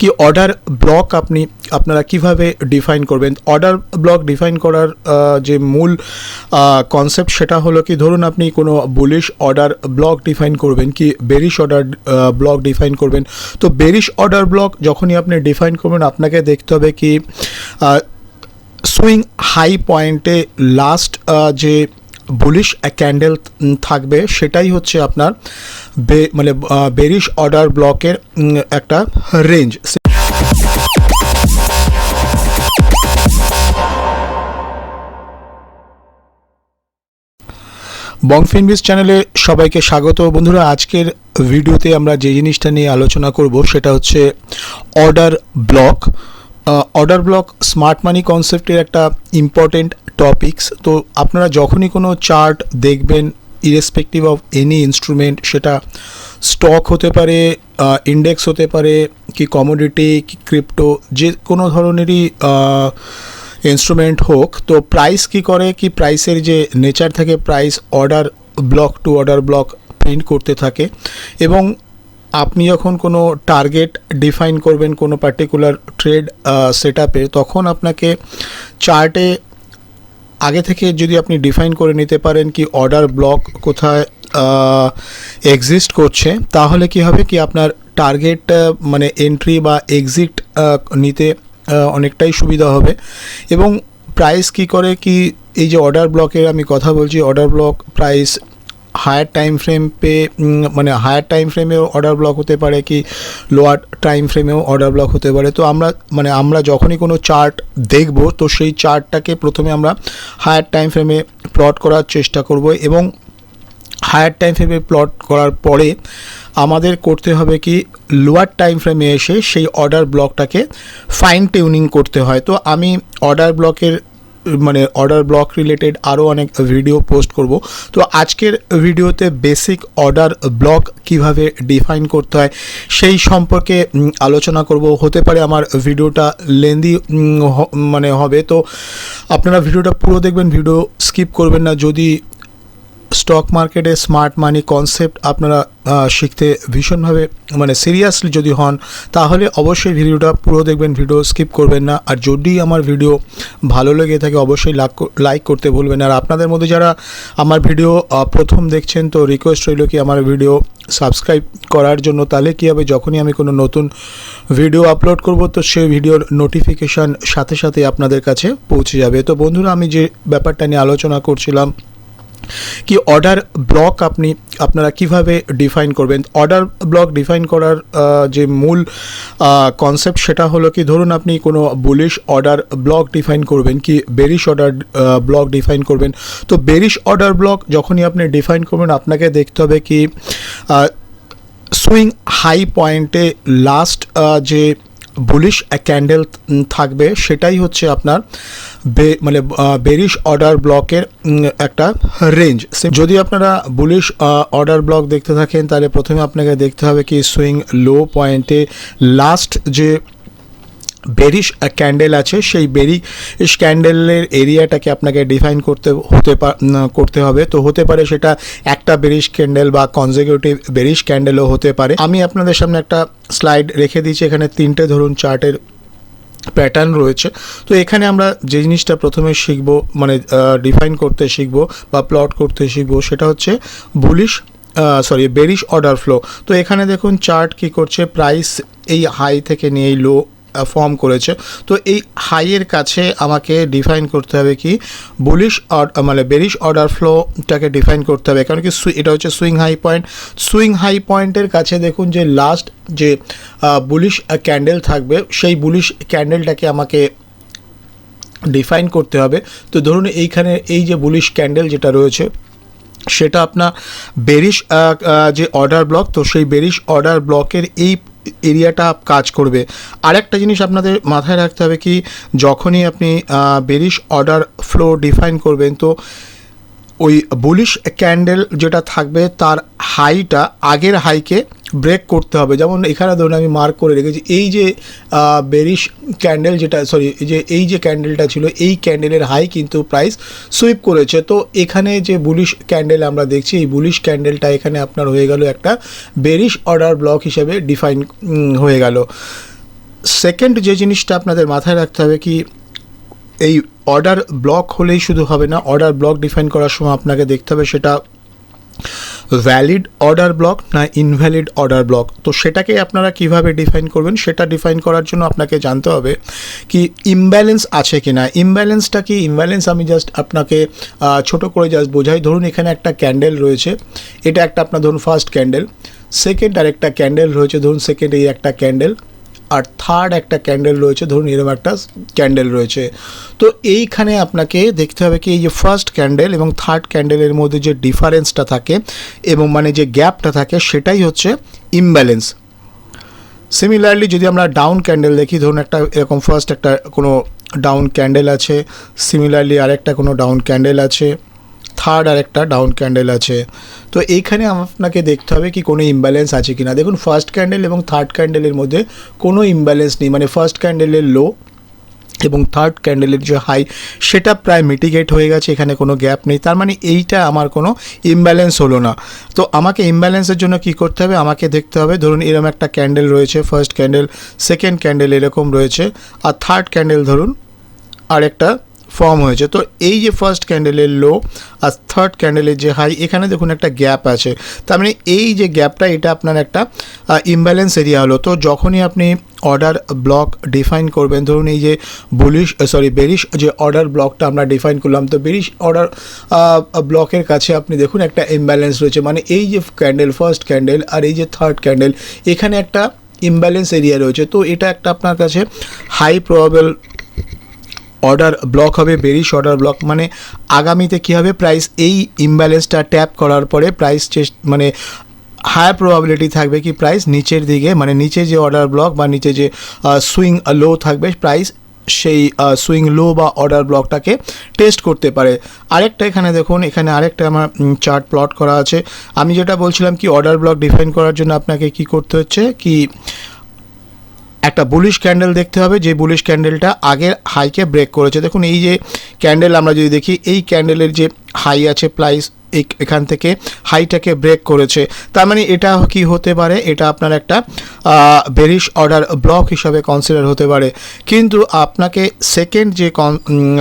কি order block আপনি, আপনারা কীভাবে ডিফাইন করবেন? অর্ডার ব্লক ডিফাইন করার যে মূল কনসেপ্ট সেটা হলো কি, ধরুন আপনি কোনো বুলিশ অর্ডার ব্লক ডিফাইন করবেন কি বেরিশ অর্ডার ব্লক ডিফাইন করবেন। তো বেরিশ অর্ডার ব্লক যখনই আপনি ডিফাইন করবেন, আপনাকে দেখতে হবে কি সুইং হাই পয়েন্টে লাস্ট যে বুলিশ ক্যান্ডেল থাকবে, সেটাই হচ্ছে আপনার মানে বেরিশ অর্ডার ব্লকের একটা রেঞ্জ বংফিনবিস চ্যানেলে সবাইকে স্বাগত। বন্ধুরা, আজকের ভিডিওতে আমরা যে জিনিসটা নিয়ে আলোচনা করব, সেটা হচ্ছে order block order block smart money কনসেপ্টের একটা ইম্পর্টেন্ট টপিকস তো আপনারা যখনই কোনো চার্ট দেখবেন ইরেসপেক্টিভ অফ এনি ইনস্ট্রুমেন্ট সেটা স্টক হতে পারে ইন্ডেক্স হতে পারে, কি কমোডিটি কি ক্রিপ্টো যে কোনো ধরনেরই ইনস্ট্রুমেন্ট হোক, তো প্রাইস কি করে, কি প্রাইসের যে নেচার থাকে price order block to order block print করতে থাকে। এবং আপনি যখন কোনো টার্গেট ডিফাইন করবেন কোনো পার্টিকুলার ট্রেড সেট তখন আপনাকে চার্টে আগে থেকে যদি আপনি ডিফাইন করে নিতে পারেন কি অর্ডার ব্লক কোথায় এক্সিস্ট করছে, তাহলে কি হবে কি আপনার টার্গেট মানে এন্ট্রি বা এক্সিট নিতে অনেকটাই সুবিধা হবে। এবং প্রাইস কি করে কি এই যে অর্ডার ব্লকের আমি কথা বলছি order block price higher time frame pay মানে হায়ার টাইম ফ্রেমেও অর্ডার ব্লক হতে পারে কি লোয়ার টাইম ফ্রেমেও অর্ডার ব্লক হতে পারে। তো আমরা মানে আমরা যখনই কোনো চার্ট দেখব, তো সেই চার্টটাকে প্রথমে আমরা হায়ার টাইম ফ্রেমে প্লট করার চেষ্টা করব এবং হায়ার টাইম ফ্রেমে প্লট করার পরে আমাদের করতে হবে কি লোয়ার টাইম ফ্রেমে এসে সেই অর্ডার ব্লকটাকে ফাইন টিউনিং করতে হয়। তো আমি অর্ডার ব্লকের মানে অর্ডার ব্লক রিলেটেড আরও অনেক ভিডিও পোস্ট করব। তো আজকের ভিডিওতে বেসিক অর্ডার ব্লক কীভাবে ডিফাইন করতে হয় সেই সম্পর্কে আলোচনা করব। হতে পারে আমার ভিডিওটা লেন্দি মানে হবে। তো আপনারা ভিডিওটা পুরো দেখবেন ভিডিও স্কিপ করবেন না। যদি স্টক মার্কেটে স্মার্ট মানি কনসেপ্ট আপনারা শিখতে ভীষণভাবে মানে সিরিয়াসলি যদি হন, তাহলে অবশ্যই ভিডিওটা পুরো দেখবেন, ভিডিও স্কিপ করবেন না। আর যদি আমার ভিডিও ভালো লেগে থাকে, অবশ্যই লাইক করতে ভুলবেন। আর আপনাদের মধ্যে যারা আমার ভিডিও প্রথম দেখছেন, তো রিকোয়েস্ট রইল কি আমার ভিডিও সাবস্ক্রাইব করার জন্য। তাহলে কী হবে, যখনই আমি কোনো নতুন ভিডিও আপলোড করব, তো সেই ভিডিওর নোটিফিকেশান সাথে সাথে আপনাদের কাছে পৌঁছে যাবে। তো বন্ধুরা, আমি যে ব্যাপারটা নিয়ে আলোচনা করছিলাম কি অর্ডার ব্লক আপনি, আপনারা কীভাবে ডিফাইন করবেন? অর্ডার ব্লক ডিফাইন করার যে মূল কনসেপ্ট সেটা হলো কি, ধরুন আপনি কোনো বুলিশ অর্ডার ব্লক ডিফাইন করবেন, কি বেরিশ অর্ডার ব্লক ডিফাইন করবেন। তো বেরিশ অর্ডার ব্লক যখনই আপনি ডিফাইন করবেন, আপনাকে দেখতে হবে কি সুইং হাই পয়েন্টে লাস্ট যে বুলিশ ক্যান্ডেল থাকবে, সেটাই হচ্ছে আপনার মানে বেরিশ অর্ডার ব্লকের একটা রেঞ্জ যদি আপনারা বুলিশ অর্ডার ব্লক দেখতে থাকেন, তাহলে প্রথমে আপনাকে দেখতে হবে কি সুইং লো পয়েন্টে লাস্ট যে বেরিশ ক্যান্ডেল আছে, সেই বেরিশ ক্যান্ডেলের এরিয়াটাকে আপনাকে ডিফাইন করতে, হতে করতে হবে। তো হতে পারে সেটা একটা বেরিশ ক্যান্ডেল বা কনজিকিউটিভ বেরিশ ক্যান্ডেলও হতে পারে। আমি আপনাদের সামনে একটা স্লাইড রেখে দিয়েছি এখানে তিনটে ধরুন চার্টের প্যাটার্ন রয়েছে। তো এখানে আমরা যে জিনিসটা প্রথমে শিখব মানে ডিফাইন করতে শিখব বা প্লট করতে শিখব, সেটা হচ্ছে bullish sorry bearish order flow তো এখানে দেখুন চার্ট কি করছে প্রাইস এই হাই থেকে নিয়ে এই লো ফর্ম করেছে। তো এই হাইয়ের কাছে আমাকে ডিফাইন করতে হবে কি বুলিশ মানে বেরিশ অর্ডার ফ্লোটাকে ডিফাইন করতে হবে। কারণ কি এটা হচ্ছে swing high point swing high পয়েন্টের কাছে দেখুন যে লাস্ট যে বুলিশ ক্যান্ডেল থাকবে, সেই বুলিশ ক্যান্ডেলটাকে আমাকে ডিফাইন করতে হবে। তো ধরুন এইখানে এই যে বুলিশ ক্যান্ডেল যেটা রয়েছে, সেটা আপনার বেরিশ যে অর্ডার ব্লক তো সেই বেরিশ অর্ডার ব্লকের এই এরিয়াটা কাজ করবে। আরেকটা জিনিস আপনাদের মাথায় রাখতে হবে কি, যখনই আপনি বেরিশ অর্ডার ফ্লো ডিফাইন করবেন, তো ওই বুলিশ ক্যান্ডেল যেটা থাকবে, তার হাইটা আগের হাইকে ব্রেক করতে হবে। যেমন এখানে ধরুন আমি মার্ক করে রেখেছি, এই যে বেরিশ ক্যান্ডেল যেটা সরি যে, এই যে ক্যান্ডেলটা ছিল, এই ক্যান্ডেলের হাই কিন্তু প্রাইস সুইপ করেছে। তো এখানে যে বুলিশ ক্যান্ডেল আমরা দেখছি, এই বুলিশ ক্যান্ডেলটা এখানে আপনার হয়ে গেল একটা বেরিশ অর্ডার ব্লক হিসেবে ডিফাইন হয়ে গেল। সেকেন্ড যে জিনিসটা আপনাদের মাথায় রাখতে হবে কি, এই অর্ডার ব্লক হলেই শুধু হবে না অর্ডার ব্লক ডিফাইন করার সময় আপনাকে দেখতে হবে সেটা ভ্যালিড অর্ডার ব্লক না ইনভ্যালিড অর্ডার ব্লক তো সেটাকে আপনারা কীভাবে ডিফাইন করবেন? সেটা ডিফাইন করার জন্য আপনাকে জানতে হবে কি ইমব্যালেন্স আছে কি না ইমব্যালেন্সটা কি? ইমব্যালেন্স আমি জাস্ট আপনাকে ছোট করে জাস্ট বোঝাই। ধরুন এখানে একটা ক্যান্ডেল রয়েছে। এটা একটা আপনার, ধরুন ফার্স্ট ক্যান্ডেল সেকেন্ড আর একটা ক্যান্ডেল রয়েছে। ধরুন সেকেন্ড এই একটা ক্যান্ডেল আর থার্ড একটা ক্যান্ডেল রয়েছে, ধরুন এরকম একটা ক্যান্ডেল রয়েছে। তো এইখানে আপনাকে দেখতে হবে কি, এই যে ফার্স্ট ক্যান্ডেল এবং থার্ড ক্যান্ডেলের মধ্যে যে ডিফারেন্সটা থাকে এবং মানে যে গ্যাপটা থাকে, সেটাই হচ্ছে ইমব্যালেন্স সিমিলারলি যদি আমরা ডাউন ক্যান্ডেল দেখি, ধরুন একটা এরকম ফার্স্ট একটা কোনো ডাউন ক্যান্ডেল আছে সিমিলারলি আরেকটা কোনো ডাউন ক্যান্ডেল আছে। থার্ড আর একটা ডাউন ক্যান্ডেল আছে। তো এইখানে আপনাকে দেখতে হবে কি কোনো ইমব্যালেন্স আছে কি না দেখুন ফার্স্ট ক্যান্ডেল এবং থার্ড ক্যান্ডেলের মধ্যে কোনো ইমব্যালেন্স নেই। মানে ফার্স্ট ক্যান্ডেলের লো এবং থার্ড ক্যান্ডেলের যে হাই সেটা প্রায় মিটিগেট হয়ে গেছে। এখানে কোনো গ্যাপ নেই। তার মানে এইটা আমার কোনো ইমব্যালেন্স হলো না। তো আমাকে ইমব্যালেন্সের জন্য কি করতে হবে? আমাকে দেখতে হবে। ধরুন এরকম একটা ক্যান্ডেল রয়েছে ফার্স্ট ক্যান্ডেল সেকেন্ড ক্যান্ডেল এরকম রয়েছে। আর থার্ড ক্যান্ডেল ধরুন আর একটা ফর্ম হয়েছে। তো এই যে ফার্স্ট ক্যান্ডেলের লো আর থার্ড ক্যান্ডেলের যে হাই এখানে দেখুন একটা গ্যাপ আছে। তার মানে এই যে গ্যাপটা এটা আপনার একটা ইমব্যালেন্স এরিয়া হলো। তো যখনই আপনি অর্ডার ব্লক ডিফাইন করবেন, ধরুন এই যে বুলিশ সরি বেরিশ যে অর্ডার ব্লকটা আমরা ডিফাইন করলাম, তো বেরিশ অর্ডার ব্লকের কাছে আপনি দেখুন একটা ইমব্যালেন্স রয়েছে। মানে এই যে ক্যান্ডেল ফার্স্ট ক্যান্ডেল আর এই যে থার্ড ক্যান্ডেল এখানে একটা ইমব্যালেন্স এরিয়া রয়েছে। তো এটা একটা আপনার কাছে হাই প্রবাবল অর্ডার ব্লক হবে বেরিশ অর্ডার ব্লক মানে আগামীতে কী হবে? প্রাইস এই ইমব্যালেন্সটা ট্যাপ করার পরে প্রাইস মানে হায়ার প্রবাবিলিটি থাকবে কি? প্রাইস নিচের দিকে মানে নিচে যে অর্ডার ব্লক বা নিচে যে সুইং লো থাকবে প্রাইস সেই সুইং লো বা অর্ডার ব্লকটাকে টেস্ট করতে পারে। আরেকটা এখানে দেখুন, এখানে আরেকটা আমার চার্ট প্লট করা আছে। আমি যেটা বলছিলাম কি অর্ডার ব্লক ডিফাইন করার জন্য আপনাকে কি করতে হচ্ছে? কি একটা বুলিশ ক্যান্ডেল দেখতে হবে, যে বুলিশ ক্যান্ডেলটা আগের হাইকে ব্রেক করেছে। দেখুন, এই যে ক্যান্ডেল আমরা যদি দেখি, এই ক্যান্ডেলের যে হাই আছে প্রাইস এখান থেকে হাইটাকে ব্রেক করেছে। তার মানে এটা কি হতে পারে? এটা আপনার একটা বেরিশ অর্ডার ব্লক হিসাবে কনসিডার হতে পারে। কিন্তু আপনাকে সেকেন্ড যে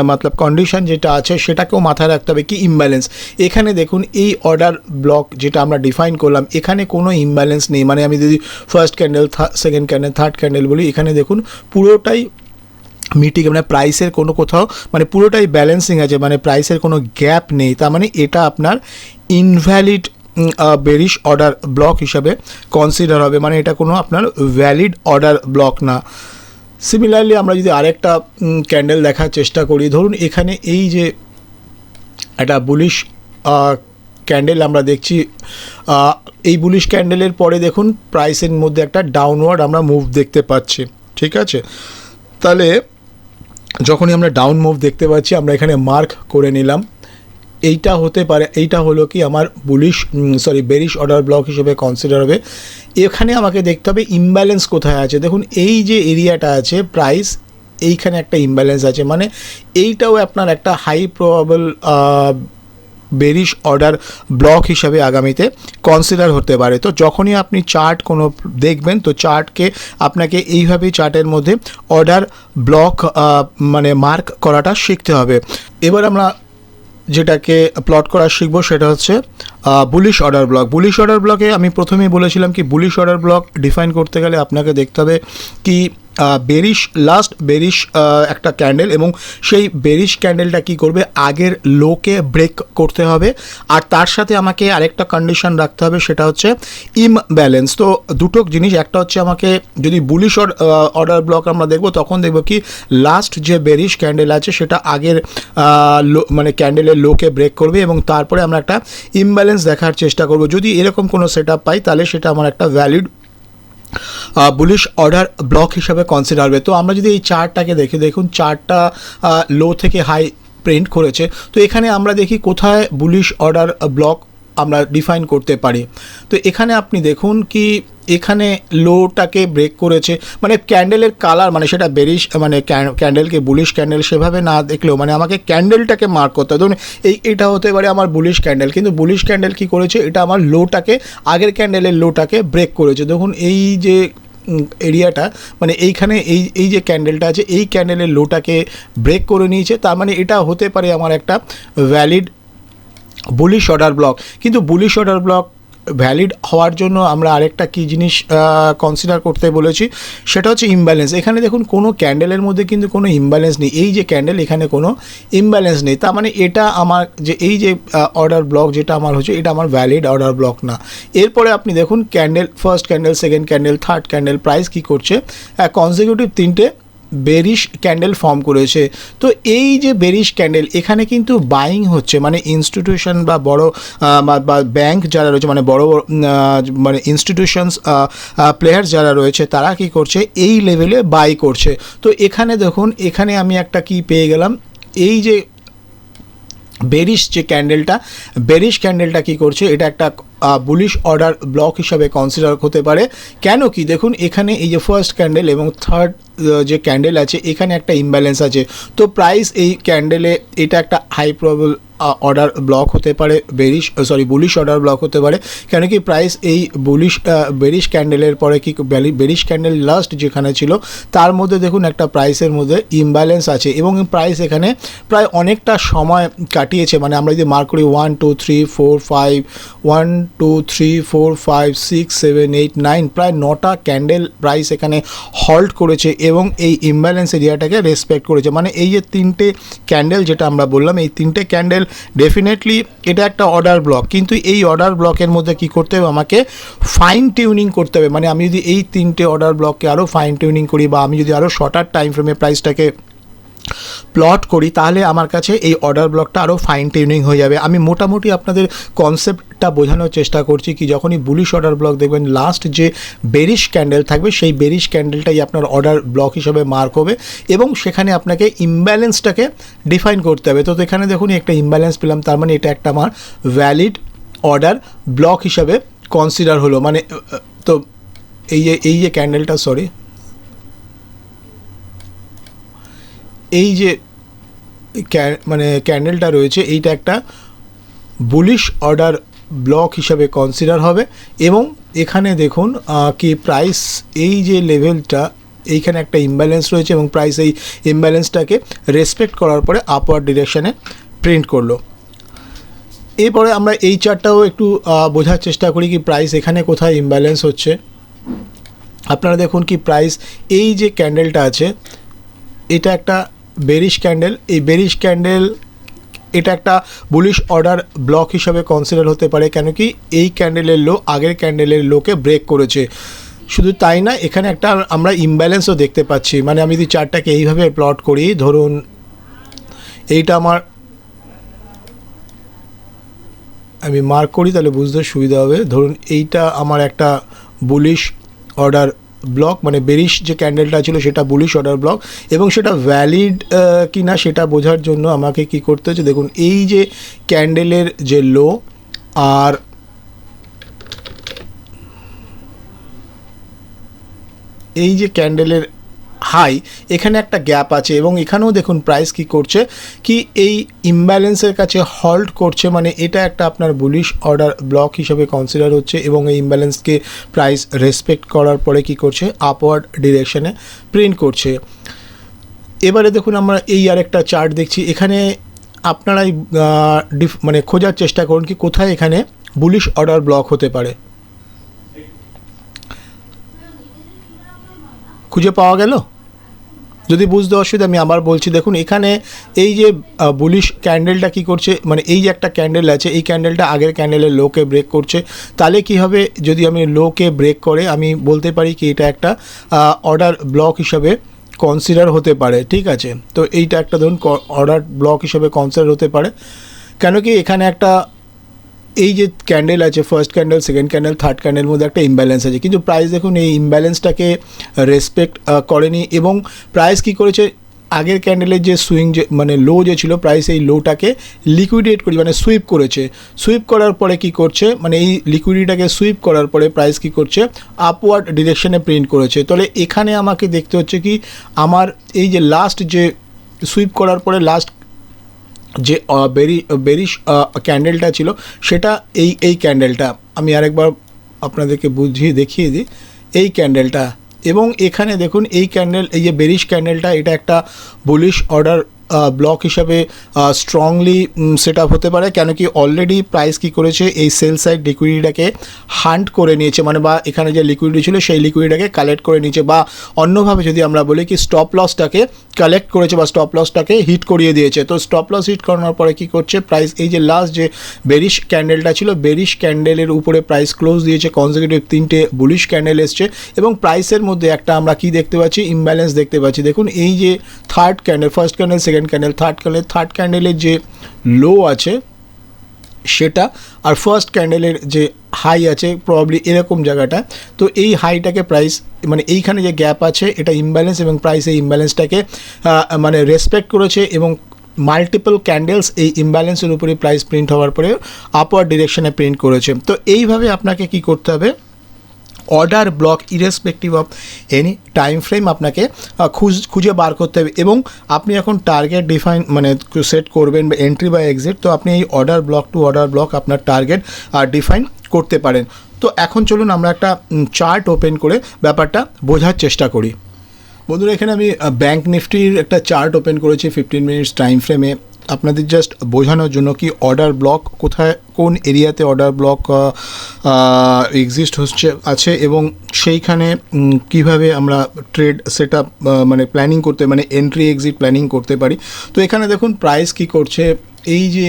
মতলব কন্ডিশন যেটা আছে, সেটাকেও মাথায় রাখতে হবে কি ইমব্যালেন্স এখানে দেখুন, এই অর্ডার ব্লক যেটা আমরা ডিফাইন করলাম, এখানে কোনো ইমব্যালেন্স নেই। মানে আমি যদি first candle second candle third candle বলি, এখানে দেখুন, পুরোটাই মিটিং মানে প্রাইসের কোনো কোথাও মানে পুরোটাই ব্যালেন্সিং আছে মানে প্রাইসের কোনো গ্যাপ নেই। তার মানে এটা আপনার ইনভ্যালিড বেরিশ অর্ডার ব্লক হিসাবে কনসিডার হবে। মানে এটা কোনো আপনার ভ্যালিড অর্ডার ব্লক না। সিমিলারলি আমরা যদি আরেকটা ক্যান্ডেল দেখার চেষ্টা করি, ধরুন এখানে এই যে একটা বুলিশ ক্যান্ডেল আমরা দেখছি এই বুলিশ ক্যান্ডেলের পরে দেখুন প্রাইসের মধ্যে একটা ডাউনওয়ার্ড আমরা মুভ দেখতে পাচ্ছি। ঠিক আছে? তাহলে যখনই আমরা ডাউন মুভ দেখতে পাচ্ছি, আমরা এখানে মার্ক করে নিলাম। এইটা হতে পারে, এইটা হলো কি আমার bullish sorry bearish order block হিসেবে কনসিডার হবে। এখানে আমাকে দেখতে হবে ইমব্যালেন্স কোথায় আছে। দেখুন, এই যে এরিয়াটা আছে প্রাইস এইখানে একটা ইমব্যালেন্স আছে। মানে এইটাও আপনার একটা high probable bearish order block হিসাবে আগামীতে কনসিডার হতে পারে। তো যখনই আপনি চার্ট কোনো দেখবেন, তো চার্টকে আপনাকে এইভাবেই চার্টের মধ্যে অর্ডার ব্লক মানে মার্ক করাটা শিখতে হবে। এবার আমরা যেটাকে প্লট করা শিখব সেটা হচ্ছে bullish order block bullish order ব্লকে আমি প্রথমেই বলেছিলাম কি বুলিশ অর্ডার ব্লক ডিফাইন করতে গেলে আপনাকে দেখতে হবে কি বেরিশ লাস্ট বেরিশ একটা ক্যান্ডেল এবং সেই বেরিশ ক্যান্ডেলটা কি করবে? আগের লোকে ব্রেক করতে হবে। আর তার সাথে আমাকে আরেকটা কন্ডিশন রাখতে হবে, সেটা হচ্ছে ইম ব্যালেন্স তো দুটো জিনিস, একটা হচ্ছে আমাকে যদি বুলিশ অর্ডার ব্লক আমরা দেখব, তখন দেখব কি লাস্ট যে বেরিশ ক্যান্ডেল আছে, সেটা আগের মানে ক্যান্ডেলের লোকে ব্রেক করবে এবং তারপরে আমরা একটা ইমব্যালেন্স দেখার চেষ্টা করব। যদি এরকম কোনো সেট পাই, তাহলে সেটা আমার একটা ভ্যালিড বুলিশ অর্ডার ব্লক হিসাবে কনসিডার হবে। তো আমরা যদি এই চার্টটাকে দেখি দেখুন চার্টটা লো থেকে হাই প্রিন্ট করেছে। তো এখানে আমরা দেখি কোথায় বুলিশ অর্ডার ব্লক আমরা ডিফাইন করতে পারি। তো এখানে আপনি দেখুন কি এখানে লোটাকে ব্রেক করেছে। মানে ক্যান্ডেলের কালার মানে সেটা বেরিশ মানে ক্যান্ডেলকে বুলিশ ক্যান্ডেল সেভাবে না দেখলেও মানে আমাকে ক্যান্ডেলটাকে মার্ক করতে হবে। ধরুন, এই, এটা হতে পারে আমার বুলিশ ক্যান্ডেল কিন্তু বুলিশ ক্যান্ডেল কি করেছে? এটা আমার লোটাকে, আগের ক্যান্ডেলের লোটাকে ব্রেক করেছে। দেখুন, এই যে এরিয়াটা মানে এইখানে এই এই যে ক্যান্ডেলটা আছে, এই ক্যান্ডেলের লোটাকে ব্রেক করে নিয়েছে। তার মানে এটা হতে পারে আমার একটা ভ্যালিড বুলিশ অর্ডার ব্লক কিন্তু বুলিশ অর্ডার ব্লক ভ্যালিড হওয়ার জন্য আমরা আরেকটা কী জিনিস কনসিডার করতে বলেছি, সেটা হচ্ছে ইমব্যালেন্স এখানে দেখুন, কোনো ক্যান্ডেলের মধ্যে কিন্তু কোনো ইমব্যালেন্স নেই। এই যে ক্যান্ডেল এখানে কোনো ইমব্যালেন্স নেই। তার মানে এটা আমার যে, এই যে অর্ডার ব্লক যেটা আমার হচ্ছে, এটা আমার ভ্যালিড অর্ডার ব্লক না। এরপরে আপনি দেখুন candle first candle second candle third candle price কী করছে? কনজিকিউটিভ তিনটে বেরিশ ক্যান্ডেল ফর্ম করেছে। তো এই যে বেরিশ ক্যান্ডেল এখানে কিন্তু বাইং হচ্ছে মানে ইনস্টিটিউশন বা বড় বা- ব্যাংক যারা রয়েছে মানে বড় বড়, মানে ইনস্টিটিউশনস প্লেয়ার যারা রয়েছে তারা কি করছে? এই লেভেলে বাই করছে। তো এখানে দেখুন এখানে আমি একটা কি পেয়ে গেলাম? এই যে বেরিশ যে ক্যান্ডেলটা বেরিশ ক্যান্ডেলটা কি করছে? এটা একটা বুলিশ অর্ডার ব্লক হিসাবে কনসিডার হতে পারে। কেন কি? দেখুন, এখানে এই যে ফার্স্ট ক্যান্ডেল এবং থার্ড যে ক্যান্ডেল আছে, এখানে একটা ইমব্যালেন্স আছে। তো প্রাইস এই ক্যান্ডেলে এটা একটা হাই প্রবল অর্ডার ব্লক হতে পারে bearish sorry bullish order block হতে পারে। কেন কি প্রাইস এই বুলিশ বেরিশ ক্যান্ডেলের পরে কি বেরিশ ক্যান্ডেল লাস্ট যেখানে ছিল, তার মধ্যে দেখুন একটা প্রাইসের মধ্যে ইমব্যালেন্স আছে এবং প্রাইস এখানে প্রায় অনেকটা সময় কাটিয়েছে। মানে আমরা যদি মার্ক করি one two three four five one two three four five six seven eight nine প্রায় নটা ক্যান্ডেল প্রাইস এখানে হল্ট করেছে এবং এই ইমব্যালেন্স এরিয়াটাকে রেসপেক্ট করেছে। মানে এই যে তিনটে ক্যান্ডেল যেটা আমরা বললাম, এই তিনটে ক্যান্ডেল ডেফিনেটলি এটা একটা অর্ডার ব্লক কিন্তু এই অর্ডার ব্লকের মধ্যে কি করতে হবে? আমাকে ফাইন টিউনিং করতে হবে। মানে আমি যদি এই তিনটে অর্ডার ব্লককে আরও ফাইন টিউনিং করি বা আমি যদি আরও শর্টার টাইম ফ্রেমে প্রাইসটাকে প্লট করি, তাহলে আমার কাছে এই অর্ডার ব্লকটা আরও ফাইন টিউনিং হয়ে যাবে। আমি মোটামুটি আপনাদের কনসেপ্টটা বোঝানোর চেষ্টা করছি কি, যখনই বুলিশ অর্ডার ব্লক দেখবেন লাস্ট যে বেরিশ ক্যান্ডেল থাকবে, সেই বেরিশ ক্যান্ডেলটাই আপনার অর্ডার ব্লক হিসেবে মার্ক হবে এবং সেখানে আপনাকে ইমব্যালেন্সটাকে ডিফাইন করতে হবে। তো এখানে দেখুন, একটা ইমব্যালেন্স পেলাম, তার মানে এটা একটা আমার ভ্যালিড অর্ডার ব্লক হিসাবে কনসিডার হলো। মানে তো এই যে এই যে ক্যান্ডেলটা সরি এই যে মানে ক্যান্ডেলটা রয়েছে, এইটা একটা বুলিশ অর্ডার ব্লক হিসাবে কনসিডার হবে এবং এখানে দেখুন কি প্রাইস এই যে লেভেলটা এইখানে একটা ইমব্যালেন্স রয়েছে এবং প্রাইস এই ইমব্যালেন্সটাকে রেসপেক্ট করার পরে আপওয়ার্ড ডিরেকশানে প্রিন্ট করল। এরপরে আমরা এই চারটাও একটু বোঝার চেষ্টা করি কি প্রাইস এখানে কোথায় ইমব্যালেন্স হচ্ছে। আপনারা দেখুন কি প্রাইস এই যে ক্যান্ডেলটা আছে, এটা একটা বেরিশ ক্যান্ডেল। এই বেরিশ ক্যান্ডেল, এটা একটা বুলিশ অর্ডার ব্লক হিসাবে কনসিডার হতে পারে, কেন কি এই ক্যান্ডেলের লো আগের ক্যান্ডেলের লোকে ব্রেক করেছে। শুধু তাই না, এখানে একটা আমরা ইমব্যালেন্সও দেখতে পাচ্ছি। মানে আমি যদি চারটাকে এইভাবে প্লট করি, ধরুন এইটা আমার আমি মার্ক করি, তাহলে বুঝতে সুবিধা হবে। ধরুন এইটা আমার একটা বুলিশ অর্ডার ব্লক মানে বেরিশ যে ক্যান্ডেলটা ছিল সেটা বুলিশ অর্ডার ব্লক এবং সেটা ভ্যালিড কি না সেটা বোঝার জন্য আমাকে কি করতে হচ্ছে? দেখুন, এই যে ক্যান্ডেলের যে লো আর এই যে ক্যান্ডেলের হাই, এখানে একটা গ্যাপ আছে এবং এখানেও দেখুন প্রাইস কি করছে, কি এই ইমব্যালেন্সের কাছে হল্ট করছে মানে এটা একটা আপনার বুলিশ অর্ডার ব্লক হিসেবে কনসিডার হচ্ছে এবং এই ইমব্যালেন্সকে প্রাইস রেসপেক্ট করার পরে কি করছে আপওয়ার্ড ডিরেকশনে প্রিন্ট করছে। এবারে দেখুন আমরা এই আরেকটা চার্ট দেখছি, এখানে আপনারাই মানে খোঁজার চেষ্টা করুন কি কোথায় এখানে বুলিশ অর্ডার ব্লক হতে পারে। খুঁজে পাওয়া গেল? যদি বুঝতে অসুবিধা, আমি আবার বলছি, দেখুন, এখানে এই যে বুলিশ ক্যান্ডেলটা কি করছে মানে এই যে একটা ক্যান্ডেল আছে, এই ক্যান্ডেলটা আগের ক্যান্ডেলের লোকে ব্রেক করছে, তাহলে কি হবে, যদি আমি লোকে ব্রেক করে, আমি বলতে পারি কি এটা একটা অর্ডার ব্লক হিসাবে কনসিডার হতে পারে, ঠিক আছে? তো এইটা একটা ধরুন অর্ডার ব্লক হিসাবে কনসিডার হতে পারে। কেন কি এখানে একটা এই যে ক্যান্ডেল আছে first candle second candle third candle মধ্যে একটা ইমব্যালেন্স আছে। কিন্তু প্রাইস দেখুন, এই ইমব্যালেন্সটাকে রেসপেক্ট করেনি এবং প্রাইস কি করেছে? আগের ক্যান্ডেলের যে সুইং যে মানে লো যে ছিল প্রাইস এই লোটাকে লিকুইডেট করি মানে সুইপ করেছে। সুইপ করার পরে কি করছে? মানে এই লিকুইডিটাকে সুইপ করার পরে প্রাইস কি করছে? আপওয়ার্ড ডিরেকশনে প্রিন্ট করেছে। তাহলে এখানে আমাকে দেখতে হচ্ছে কি, আমার এই যে লাস্ট যে সুইপ করার পরে লাস্ট যে বেরি, বেরিশ ক্যান্ডেলটা ছিল, সেটা এই এই ক্যান্ডেলটা, আমি আরেকবার আপনাদেরকে বুঝিয়ে দেখিয়ে দিই, এই ক্যান্ডেলটা। এবং এখানে দেখুন, এই ক্যান্ডেল, এই যে বেরিশ ক্যান্ডেলটা, এটা একটা বুলিশ অর্ডার ব্লক হিসাবে স্ট্রংলি সেট আপ হতে পারে কেন কি অলরেডি প্রাইস কি করেছে, এই সেল সাইড লিকুইডিটাকে হান্ট করে নিয়েছে মানে বা এখানে যে লিকুইডিটি ছিল, সেই লিকুইডিটাকে কালেক্ট করে নিয়েছে, বা অন্যভাবে যদি আমরা বলি কি স্টপ লসটাকে কালেক্ট করেছে, বা স্টপ লসটাকে হিট করিয়ে দিয়েছে, তো স্টপ লস হিট করানোর পরে কি করছে প্রাইস এই যে লাস্ট যে বেরিশ ক্যান্ডেলটা ছিল বেরিশ ক্যান্ডেলের উপরে প্রাইস ক্লোজ দিয়েছে কনজিকিউটিভ তিনটে বুলিশ ক্যান্ডেল এসছে, এবং প্রাইসের মধ্যে একটা আমরা কি দেখতে পাচ্ছি ইমব্যালেন্স দেখতে পাচ্ছি, দেখুন এই যে third candle first candle second candle third candle third ক্যান্ডেলের যে লো আছে, সেটা, আর ফার্স্ট ক্যান্ডেলের যে হাই আছে প্রবাবলি এরকম জায়গাটা। তো এই হাইটাকে প্রাইস মানে এইখানে যে গ্যাপ আছে, এটা ইমব্যালেন্স এবং প্রাইস এই ইমব্যালেন্সটাকে মানে রেসপেক্ট করেছে এবং মাল্টিপল ক্যান্ডেলস এই ইমব্যালেন্সের উপরে প্রাইস প্রিন্ট হওয়ার পরে আপওয়ার ডিরেকশনে প্রিন্ট করেছে। তো এইভাবে আপনাকে কি করতে হবে? Order block irrespective of any time frame আপনাকে খুঁজ খুঁজে বার করতে হবে। এবং আপনি এখন টার্গেট ডিফাইন মানে সেট করবেন বা এন্ট্রি বা এক্সিট তো আপনি এই order block to order block আপনার টার্গেট ডিফাইন করতে পারেন। তো এখন চলুন আমরা একটা চার্ট ওপেন করে ব্যাপারটা বোঝার চেষ্টা করি। বন্ধুরা, এখানে আমি ব্যাংক নিফটির একটা চার্ট ওপেন করেছি ফিফটিন মিনিটস টাইম ফ্রেমে আপনাদের জাস্ট বোঝানোর জন্য কি অর্ডার ব্লক কোথায়, কোন এরিয়াতে অর্ডার ব্লক এক্সিস্ট হচ্ছে, আছে এবং সেইখানে কীভাবে আমরা ট্রেড সেট মানে প্ল্যানিং করতে মানে এন্ট্রি এক্সিট প্ল্যানিং করতে পারি। তো এখানে দেখুন প্রাইস কি করছে, এই যে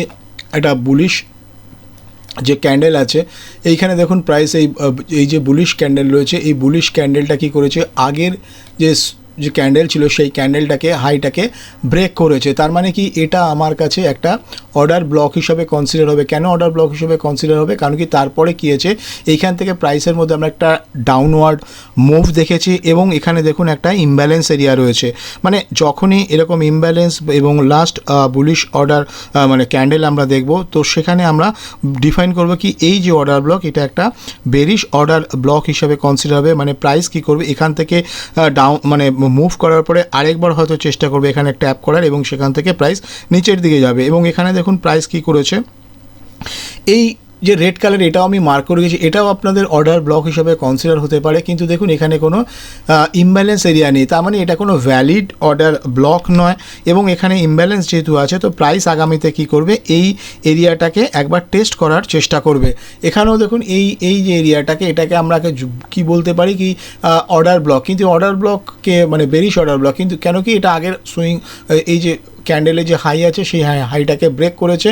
একটা বুলিশ যে ক্যান্ডেল আছে, এইখানে দেখুন প্রাইস এই এই যে বুলিশ ক্যান্ডেল রয়েছে, এই বুলিশ ক্যান্ডেলটা কি করেছে, আগের যে যে ক্যান্ডেল ছিল, সেই ক্যান্ডেলটাকে হাইটাকে ব্রেক করেছে। তার মানে কি, এটা আমার কাছে একটা অর্ডার ব্লক হিসাবে কনসিডার হবে। কেন অর্ডার ব্লক হিসেবে কনসিডার হবে? কারণ কি, তারপরে কী হয়েছে, এইখান থেকে প্রাইসের মধ্যে আমরা একটা ডাউনওয়ার্ড মুভ দেখেছি এবং এখানে দেখুন একটা ইমব্যালেন্স এরিয়া রয়েছে। মানে যখনই এরকম ইমব্যালেন্স এবং লাস্ট বুলিশ অর্ডার মানে ক্যান্ডেল আমরা দেখব, তো সেখানে আমরা ডিফাইন করব কি, এই যে অর্ডার ব্লক এটা একটা বেরিশ অর্ডার ব্লক হিসাবে কনসিডার হবে। মানে প্রাইস কি করবে? এখান থেকে ডাউন মানে মুভ করার পরে আরেকবার হয়তো চেষ্টা করবে এখানে একটা অ্যাপ করার এবং সেখান থেকে প্রাইস নিচের দিকে যাবে। এবং এখানে দেখুন প্রাইস কি করেছে? এই যে রেড কালার এটাও আমি মার্ক করে গেছি এটাও আপনাদের অর্ডার ব্লক হিসাবে কনসিডার হতে পারে, কিন্তু দেখুন এখানে কোনো ইমব্যালেন্স এরিয়া নেই। তার মানে এটা কোনো ভ্যালিড অর্ডার ব্লক নয় এবং এখানে ইমব্যালেন্স যেহেতু আছে, তো প্রাইস আগামীতে কি করবে? এই এরিয়াটাকে একবার টেস্ট করার চেষ্টা করবে। এখানেও দেখুন এই এই যে এরিয়াটাকে এটাকে আমরা কি বলতে পারি কি অর্ডার ব্লক কিন্তু অর্ডার ব্লককে মানে বেরিশ অর্ডার ব্লক কিন্তু কেন কি এটা আগের সুইং এই যে ক্যান্ডেলের যে হাই আছে, সেই হাইটাকে ব্রেক করেছে।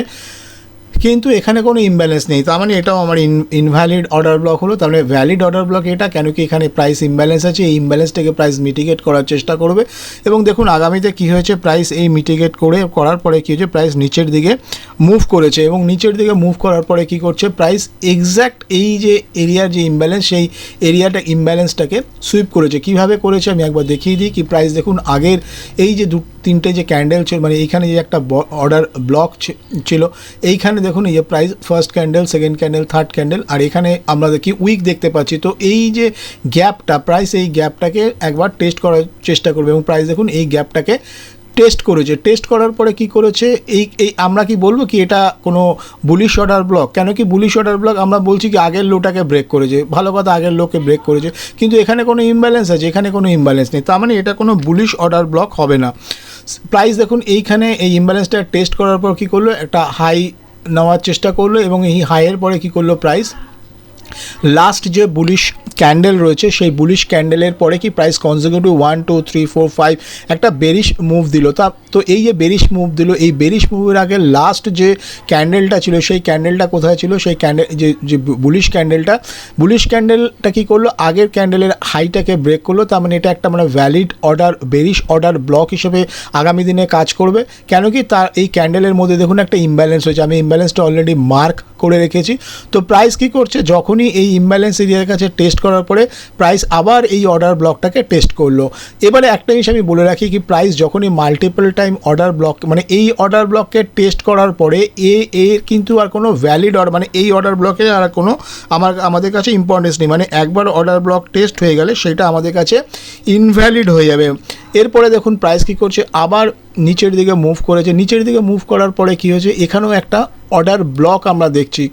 কিন্তু এখানে কোনো ইমব্যালেন্স নেই। তার মানে এটাও আমার ইনভ্যালিড অর্ডার ব্লক হলো। মানে ভ্যালিড অর্ডার ব্লক এটা কেন কি এখানে প্রাইস ইমব্যালেন্স আছে? এই ইমব্যালেন্সটাকে প্রাইস মিটিগেট করার চেষ্টা করবে। এবং দেখুন, আগামীতে কী হয়েছে? প্রাইস এই মিটিগেট করে, করার পরে কী হয়েছে? প্রাইস নিচের দিকে মুভ করেছে। এবং নিচের দিকে মুভ করার পরে কী করছে? প্রাইস এক্স্যাক্ট এই যে এরিয়ার যে ইমব্যালেন্স সেই এরিয়াটা ইমব্যালেন্সটাকে সুইপ করেছে। কীভাবে করেছে আমি একবার দেখিয়ে দিই। কি প্রাইস দেখুন, আগের এই যে দু তিনটে যে ক্যান্ডেল ছিল মানে এইখানে যে একটা অর্ডার ব্লক ছিল, এইখানে দেখুন এই যে price first candle second candle third candle আর এখানে আমরা দেখি উইক দেখতে পাচ্ছি। তো এই যে গ্যাপটা প্রাইস এই গ্যাপটাকে একবার টেস্ট করার চেষ্টা করবে এবং প্রাইস দেখুন এই গ্যাপটাকে টেস্ট করেছে। টেস্ট করার পরে কি করেছে? এই এই আমরা কি বলব কি এটা কোনো বুলিশ অর্ডার ব্লক কেন কি বুলিশ অর্ডার ব্লক আমরা বলছি কি আগের লোটাকে ব্রেক করেছে। ভালো কথা, আগের লোকে ব্রেক করেছে। কিন্তু এখানে কোনো ইমব্যালেন্স আছে, এখানে কোনো ইমব্যালেন্স নেই। তার মানে এটা কোনো বুলিশ অর্ডার ব্লক হবে না। প্রাইস দেখুন, এইখানে এই ইমব্যালেন্সটা টেস্ট করার পর কি করল? একটা হাই নেওয়ার চেষ্টা করল এবং এই হাইয়ের পরে কি করল প্রাইস লাস্ট যে বুলিশ ক্যান্ডেল রয়েছে, সেই বুলিশ ক্যান্ডেলের পরে কি price consecutive one two three four five একটা বেরিশ মুভ দিল। তা, তো এই যে বেরিশ মুভ দিল, এই বেরিশ মুভের আগে লাস্ট যে ক্যান্ডেলটা ছিল, সেই ক্যান্ডেলটা কোথায় ছিল? সেই ক্যান্ডেল যে যে বুলিশ ক্যান্ডেলটা বুলিশ ক্যান্ডেলটা কী করল? আগের ক্যান্ডেলের হাইটাকে ব্রেক করল। তার মানে এটা একটা মানে valid order bearish order block হিসেবে আগামী দিনে কাজ করবে। কেন কি তার, এই ক্যান্ডেলের মধ্যে দেখুন একটা ইমব্যালেন্স হয়েছে। আমি ইমব্যালেন্সটা অলরেডি মার্ক করে রেখেছি। তো প্রাইস কি করছে? যখনই এই ইমব্যালেন্স এরিয়ার কাছে টেস্ট করার পরে প্রাইস আবার এই অর্ডার ব্লকটাকে টেস্ট করল। এবারে একটা জিনিস আমি বলে রাখি কি প্রাইস যখনই মাল্টিপল টাইম অর্ডার ব্লক মানে এই অর্ডার ব্লককে টেস্ট করার পরে এ এর কিন্তু আর কোনো ভ্যালিড অর্ডার মানে এই অর্ডার ব্লকে আর কোনো আমার, আমাদের কাছে ইম্পর্টেন্স নেই। মানে একবার অর্ডার ব্লক টেস্ট হয়ে গেলে সেটা আমাদের কাছে ইনভ্যালিড হয়ে যাবে। এরপরে দেখুন প্রাইস কী করছে, আবার নিচের দিকে মুভ করেছে। নিচের দিকে মুভ করার পরে কী হয়েছে, এখানেও একটা অর্ডার ব্লক আমরা দেখছি।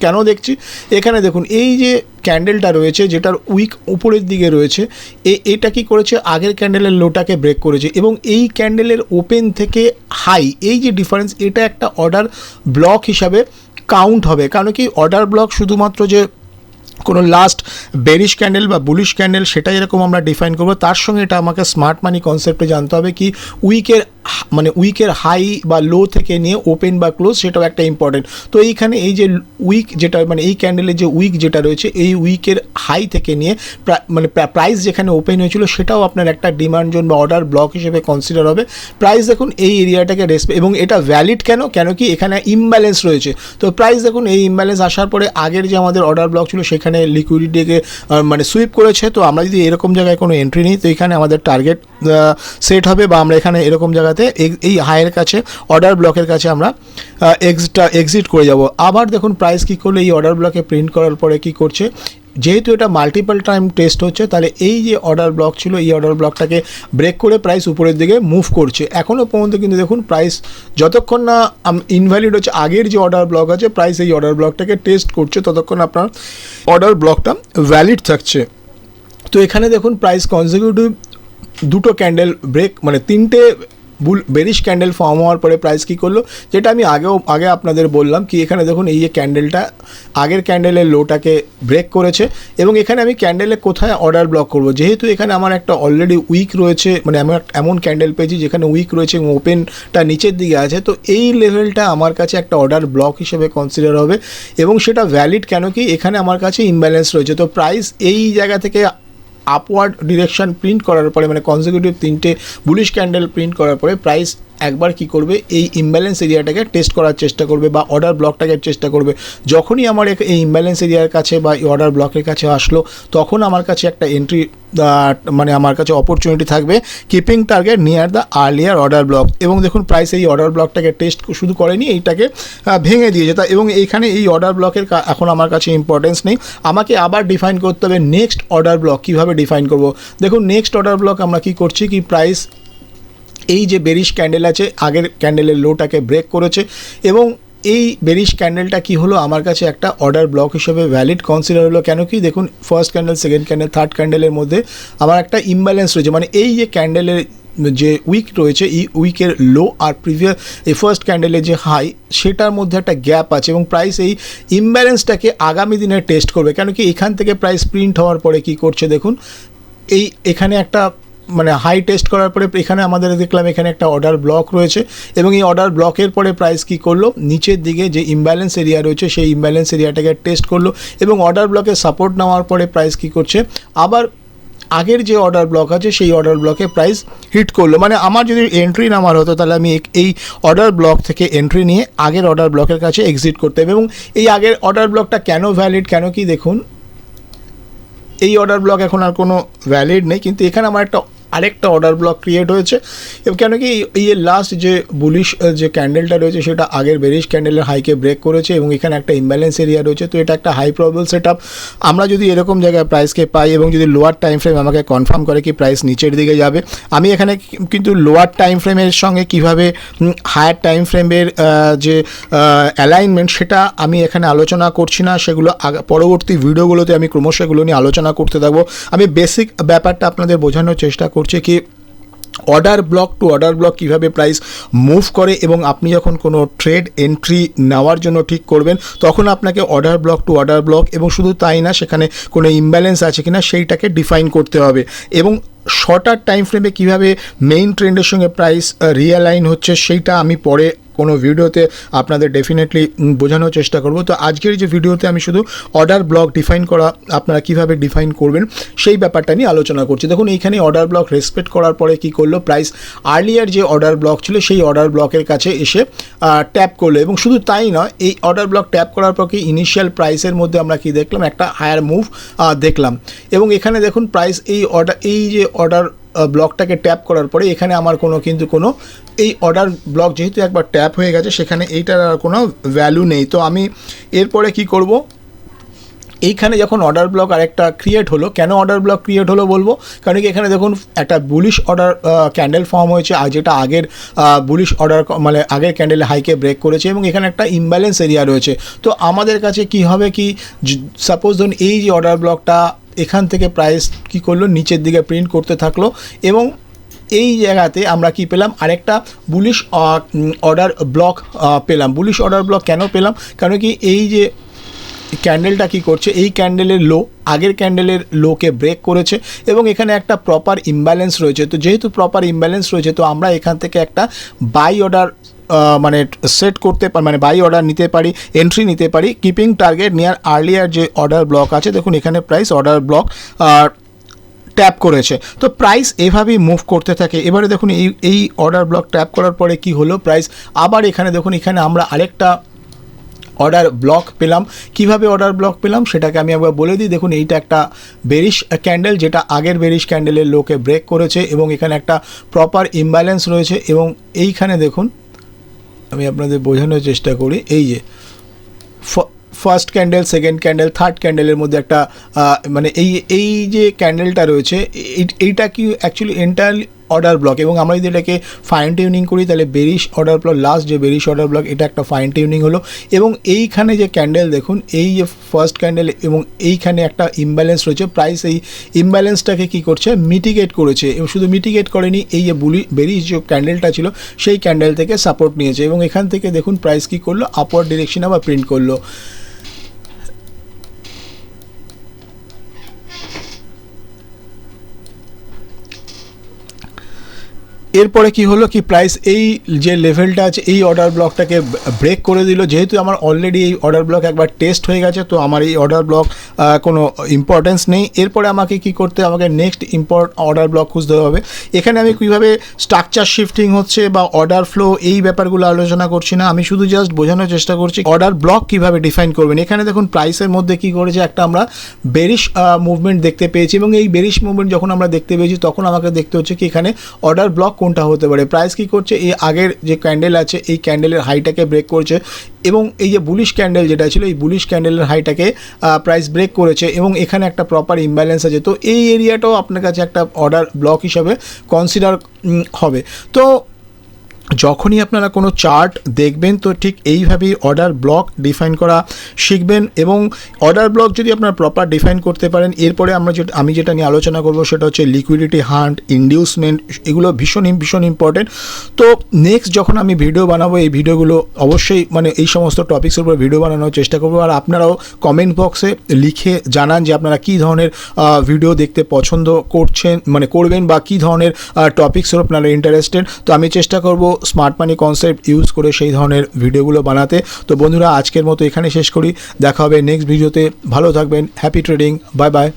কেন দেখছি? এখানে দেখুন, এই যে ক্যান্ডেলটা রয়েছে, যেটার উইক উপরের দিকে রয়েছে, এ, এটা কি করেছে? আগের ক্যান্ডেলের লোটাকে ব্রেক করেছে এবং এই ক্যান্ডেলের ওপেন থেকে হাই এই যে ডিফারেন্স এটা একটা অর্ডার ব্লক হিসাবে কাউন্ট হবে। কারণ কি অর্ডার ব্লক শুধুমাত্র যে কোনো লাস্ট বেরিশ ক্যান্ডেল বা বুলিশ ক্যান্ডেল সেটা যেরকম আমরা ডিফাইন করব। তার সঙ্গে এটা আমাকে স্মার্ট মানি কনসেপ্টে জানতে হবে কি উইকের মানে উইকের হাই বা লো থেকে নিয়ে ওপেন বা ক্লোজ সেটাও একটা ইম্পর্টেন্ট তো এইখানে এই যে উইক যেটা মানে এই ক্যান্ডেলের যে উইক যেটা রয়েছে, এই উইকের হাই থেকে নিয়ে মানে প্রাইস যেখানে ওপেন হয়েছিল সেটাও আপনার একটা ডিমান্ড জোন বা অর্ডার ব্লক হিসেবে কনসিডার হবে। প্রাইস দেখুন এই এরিয়াটাকে রেসপে এবং এটা ভ্যালিড কেন? কেন কি এখানে ইমব্যালেন্স রয়েছে। তো প্রাইস দেখুন এই ইমব্যালেন্স আসার পরে আগের যে আমাদের অর্ডার ব্লক ছিল সেখানে লিকুইডিটিকে মানে সুইপ করেছে। তো আমরা যদি এরকম জায়গায় কোনো এন্ট্রি নিই, তো এখানে আমাদের টার্গেট সেট হবে বা আমরা এখানে এরকম জায়গাতে এই- হাইয়ের কাছে অর্ডার ব্লকের কাছে আমরা এক্সটা এক্সিট করে যাব। আবার দেখুন প্রাইস কী করলে, এই অর্ডার ব্লকে প্রিন্ট করার পরে কি করছে? যেহেতু এটা মাল্টিপল টাইম টেস্ট হচ্ছে, তাহলে এই যে অর্ডার ব্লক ছিল, এই অর্ডার ব্লকটাকে ব্রেক করে প্রাইস উপরের দিকে মুভ করছে। এখনও পর্যন্ত কিন্তু দেখুন প্রাইস যতক্ষণ না ইনভ্যালিড হচ্ছে, আগের যে অর্ডার ব্লক আছে প্রাইস এই অর্ডার ব্লকটাকে টেস্ট করছে, ততক্ষণ আপনার অর্ডার ব্লকটা ভ্যালিড থাকছে। তো এখানে দেখুন প্রাইস কনজিকিউটিভ দুটো ক্যান্ডেল ব্রেক মানে তিনটে বুল বেরিশ ক্যান্ডেল ফর্ম হওয়ার পরে প্রাইস কী করল? যেটা আমি আগেও, আগে আপনাদের বললাম কি, এখানে দেখুন এই যে ক্যান্ডেলটা আগের ক্যান্ডেলের লোটাকে ব্রেক করেছে এবং এখানে আমি ক্যান্ডেলে কোথায় অর্ডার ব্লক করব? যেহেতু এখানে আমার একটা অলরেডি উইক রয়েছে মানে আমি এমন ক্যান্ডেল পেয়েছি যেখানে উইক রয়েছে এবং ওপেনটা নিচের দিকে আছে, তো এই লেভেলটা আমার কাছে একটা অর্ডার ব্লক হিসেবে কনসিডার হবে এবং সেটা ভ্যালিড কেন কি? এখানে আমার কাছে ইমব্যালেন্স রয়েছে, তো প্রাইস এই জায়গা থেকে আপওয়ার্ড ডিরেকশন প্রিন্ট করার পরে মানে কনজিকিউটিভ তিনটে বুলিশ ক্যান্ডেল প্রিন্ট করার পরে প্রাইস একবার কি করবে? এই ইমব্যালেন্স এরিয়াটাকে টেস্ট করার চেষ্টা করবে বা অর্ডার ব্লকটাকে চেষ্টা করবে। যখনই আমার এই ইমব্যালেন্স এরিয়ার কাছে বা এই অর্ডার ব্লকের কাছে আসলো, তখন আমার কাছে একটা এন্ট্রি মানে আমার কাছে অপরচুনিটি থাকবে keeping target near the earlier order block এবং দেখুন প্রাইস এই অর্ডার ব্লকটাকে টেস্ট শুধু করেনি, এইটাকে ভেঙে দিয়েছে। তা এবং এইখানে এই অর্ডার ব্লকের এখন আমার কাছে ইম্পর্টেন্স নেই। আমাকে আবার ডিফাইন করতে হবে নেক্সট অর্ডার ব্লক কীভাবে ডিফাইন করব? দেখুন নেক্সট অর্ডার ব্লক আমরা কি করছি? কি প্রাইস এই যে বেরিশ ক্যান্ডেল আছে, আগের ক্যান্ডেলের লোটাকে ব্রেক করেছে এবং এই বেরিশ ক্যান্ডেলটা কি হলো? আমার কাছে একটা অর্ডার ব্লক হিসেবে ভ্যালিড কনসিডার হলো। কেন কি? দেখুন first candle second candle third ক্যান্ডেলের মধ্যে আমার একটা ইমব্যালেন্স রয়েছে। মানে এই যে ক্যান্ডেলের যে উইক রয়েছে, এই উইকের লো আর প্রিভিয়াস এই ফার্স্ট ক্যান্ডেলের যে হাই সেটার মধ্যে একটা গ্যাপ আছে এবং প্রাইস এই ইমব্যালেন্সটাকে আগামী দিনে টেস্ট করবে। কেন কি? এখান থেকে প্রাইস প্রিন্ট হওয়ার পরে কি করছে? দেখুন, এই এখানে একটা মানে হাই টেস্ট করার পরে এখানে আমাদের দেখলাম এখানে একটা অর্ডার ব্লক রয়েছে এবং এই অর্ডার ব্লকের পরে প্রাইস কি করল? নিচের দিকে যে ইমব্যালেন্স এরিয়া রয়েছে সেই ইমব্যালেন্স এরিয়াটাকে টেস্ট করল এবং অর্ডার ব্লকে সাপোর্ট নেওয়ার পরে প্রাইস কি করছে? আবার আগের যে অর্ডার ব্লক আছে সেই অর্ডার ব্লকে প্রাইস হিট করল। মানে আমার যদি এন্ট্রি নামার হতো তাহলে আমি এই অর্ডার ব্লক থেকে এন্ট্রি নিয়ে আগের অর্ডার ব্লকের কাছে এক্সিট করতে হবে এবং এই আগের অর্ডার ব্লকটা কেন ভ্যালিড কেন কি দেখুন? এই অর্ডার ব্লক এখন আর কোনো ভ্যালিড নেই, কিন্তু এখানে আমার একটা আরেকটা অর্ডার ব্লক ক্রিয়েট হয়েছে। এবং কেন কি এই- লাস্ট যে বুলিশ যে ক্যান্ডেলটা রয়েছে, সেটা আগের বেরিশ ক্যান্ডেলের হাইকে ব্রেক করেছে এবং এখানে একটা ইমব্যালেন্স এরিয়া রয়েছে। তো এটা একটা হাই প্রবল সেট আমরা যদি এরকম জায়গায় প্রাইসকে পাই এবং যদি লোয়ার টাইম ফ্রেম আমাকে কনফার্ম করে কি প্রাইস নিচের দিকে যাবে, আমি এখানে কিন্তু লোয়ার টাইম ফ্রেমের সঙ্গে কীভাবে হায়ার টাইম ফ্রেমের যে অ্যালাইনমেন্ট সেটা আমি এখানে আলোচনা করছি না। সেগুলো পরবর্তী ভিডিওগুলোতে আমি ক্রমশ এগুলো নিয়ে আলোচনা করতে থাকব। আমি বেসিক ব্যাপারটা আপনাদের বোঝানোর চেষ্টা করছি। কি order block to order block কীভাবে প্রাইস মুভ করে এবং আপনি যখন কোনো ট্রেড এন্ট্রি নেওয়ার জন্য ঠিক করবেন, তখন আপনাকে order block to order block এবং শুধু তাই না, সেখানে কোনো ইমব্যালেন্স আছে কিনা সেইটাকে ডিফাইন করতে হবে এবং শর্টার টাইম ফ্রেমে কীভাবে মেইন ট্রেন্ডের সঙ্গে প্রাইস রিয়ালাইন হচ্ছে, সেইটা আমি পরে কোনো ভিডিওতে আপনাদের ডেফিনেটলি বোঝানোর চেষ্টা করব। তো আজকের যে ভিডিওতে আমি শুধু অর্ডার ব্লক ডিফাইন করা, আপনারা কীভাবে ডিফাইন করবেন, সেই ব্যাপারটা নিয়ে আলোচনা করছি। দেখুন, এইখানে অর্ডার ব্লক রেসপেক্ট করার পরে কি করল প্রাইস আর্লিয়ার যে অর্ডার ব্লক ছিল, সেই অর্ডার ব্লকের কাছে এসে ট্যাপ করল। এবং শুধু তাই নয়, এই অর্ডার ব্লক ট্যাপ করার পর কি ইনিশিয়াল প্রাইসের মধ্যে আমরা কি দেখলাম, একটা হায়ার মুভ দেখলাম। এবং এখানে দেখুন প্রাইস এই অর্ডার এই যে অর্ডার ব্লকটাকে ট্যাপ করার পরে এখানে আমার কোনো কিন্তু কোনো, এই অর্ডার ব্লক যেহেতু একবার ট্যাপ হয়ে গেছে, সেখানে এইটার আর কোনো ভ্যালু নেই। তো আমি এরপরে কি করব? এইখানে যখন অর্ডার ব্লক আরেকটা ক্রিয়েট হলো, কেন অর্ডার ব্লক ক্রিয়েট হলো বলব? কারণ কি এখানে দেখুন, একটা বুলিশ অর্ডার ক্যান্ডেল ফর্ম হয়েছে, আর যেটা আগের বুলিশ অর্ডার মানে আগের ক্যান্ডেলে হাইকে ব্রেক করেছে, এবং এখানে একটা ইমব্যালেন্স এরিয়া রয়েছে। তো আমাদের কাছে কি হবে কি সাপোজ ধরুন এই যে অর্ডার ব্লকটা এখান থেকে প্রাইস কি করল? নিচের দিকে প্রিন্ট করতে থাকল এবং এই জায়গাতে আমরা কি পেলাম? আরেকটা বুলিশ অর্ডার ব্লক পেলাম। বুলিশ অর্ডার ব্লক কেন পেলাম? কারণ কি এই যে ক্যান্ডেলটা কি করছে? এই ক্যান্ডেলের লো আগের ক্যান্ডেলের লোকে ব্রেক করেছে এবং এখানে একটা প্রপার ইমব্যালেন্স রয়েছে। তো যেহেতু প্রপার ইমব্যালেন্স রয়েছে, তো আমরা এখান থেকে একটা বাই অর্ডার মানে সেট করতে পারি মানে বাই অর্ডার নিতে পারি এন্ট্রি নিতে পারি কিপিং টার্গেট নিয়ার আর্লিয়ার যে অর্ডার ব্লক আছে, দেখুন এখানে প্রাইস অর্ডার ব্লক ট্যাপ করেছে। তো প্রাইস এভাবেই মুভ করতে থাকে। এবারে দেখুন এই এই অর্ডার ব্লক ট্যাপ করার পরে কি হলো? প্রাইস আবার এখানে দেখুন, এখানে আমরা আরেকটা অর্ডার ব্লক পেলাম। কীভাবে অর্ডার ব্লক পেলাম? সেটাকে আমি একবার বলে দিই। দেখুন, এইটা একটা বেরিশ ক্যান্ডেল যেটা আগের বেরিশ ক্যান্ডেলের লোকে ব্রেক করেছে এবং এখানে একটা প্রপার ইমব্যালেন্স রয়েছে এবং এইখানে দেখুন আমি আপনাদের বোঝানোর চেষ্টা করি। এই যে first candle second candle third ক্যান্ডেলের মধ্যে একটা মানে এই এই যে ক্যান্ডেলটা রয়েছে, এই- এইটা কি অ্যাকচুয়ালি এন্টায়ারলি অর্ডার ব্লক এবং আমরা যদি এটাকে ফাইন টিউনিং করি, তাহলে বেরিশ অর্ডার ব্লক লাস্ট যে বেরিশ অর্ডার ব্লক এটা একটা ফাইন টিউনিং হলো। এবং এইখানে যে ক্যান্ডেল দেখুন, এই যে ফার্স্ট ক্যান্ডেল এবং এইখানে একটা ইমব্যালেন্স রয়েছে। প্রাইস এই ইমব্যালেন্সটাকে কি করছে? মিটিগেট করেছে। এবং শুধু মিটিগেট করেনি, এই যে বুলি বেরিশ যে ক্যান্ডেলটা ছিল, সেই ক্যান্ডেল থেকে সাপোর্ট নিয়েছে। এবং এখান থেকে, দেখুন প্রাইস কি করল? আপওয়ার্ড ডিরেকশন আবার প্রিন্ট করল। এরপরে কি হলো কি প্রাইস এই যে লেভেলটা আছে, এই অর্ডার ব্লকটাকে ব্রেক করে দিল। যেহেতু আমার অলরেডি এই অর্ডার ব্লক একবার টেস্ট হয়ে গেছে, তো আমার এই অর্ডার ব্লক কোনো ইম্পর্টেন্স নেই। এরপরে আমাকে কি করতে আমাকে নেক্সট ইম্পর্ট অর্ডার ব্লক খুঁজতে হবে। এখানে আমি কীভাবে স্ট্রাকচার শিফটিং হচ্ছে বা অর্ডার ফ্লো এই ব্যাপারগুলো আলোচনা করছি না। আমি শুধু জাস্ট বোঝানোর চেষ্টা করছি অর্ডার ব্লক কীভাবে ডিফাইন করবেন। এখানে দেখুন প্রাইসের মধ্যে কি করেছে, একটা আমরা বেরিশ মুভমেন্ট দেখতে পেয়েছি এবং এই বেরিশ মুভমেন্ট যখন আমরা দেখতে পেয়েছি, তখন আমাকে দেখতে হচ্ছে কি এখানে অর্ডার ব্লক কোনটা হতে পারে? প্রাইস কি করছে? এই আগের যে ক্যান্ডেল আছে, এই ক্যান্ডেলের হাইটাকে ব্রেক করছে এবং এই যে বুলিশ ক্যান্ডেল যেটা ছিল, এই বুলিশ ক্যান্ডেলের হাইটাকে প্রাইস ব্রেক করেছে এবং এখানে একটা প্রপার ইমব্যালেন্স আছে। তো এই এরিয়াটাও আপনার কাছে একটা অর্ডার ব্লক হিসাবে কনসিডার হবে। তো যখনই আপনারা কোনো চার্ট দেখবেন, তো ঠিক এইভাবেই অর্ডার ব্লক ডিফাইন করা শিখবেন এবং অর্ডার ব্লক যদি আপনারা প্রপার ডিফাইন করতে পারেন, এরপরে আমরা যেটা, আমি যেটা নিয়ে আলোচনা করব সেটা হচ্ছে লিকুইডিটি হান্ট ইন্ডিউসমেন্ট এগুলো ভীষণ ভীষণ ইম্পর্টেন্ট তো নেক্সট যখন আমি ভিডিও বানাবো, এই ভিডিওগুলো অবশ্যই মানে এই সমস্ত টপিক্সের উপর ভিডিও বানানোর চেষ্টা করব। আর আপনারাও কমেন্ট বক্সে লিখে জানান যে আপনারা কী ধরনের ভিডিও দেখতে পছন্দ করছেন মানে করবেন বা কী ধরনের টপিক্সের আপনারা ইন্টারেস্টেড তো আমি চেষ্টা করব স্মার্ট মানি কনসেপ্ট ইউজ করে সেই ধরনের ভিডিওগুলো বানাতে। তো বন্ধুরা, আজকের মতো এখানে শেষ করি। দেখা হবে নেক্সট ভিডিওতে ভালো থাকবেন। Happy trading bye bye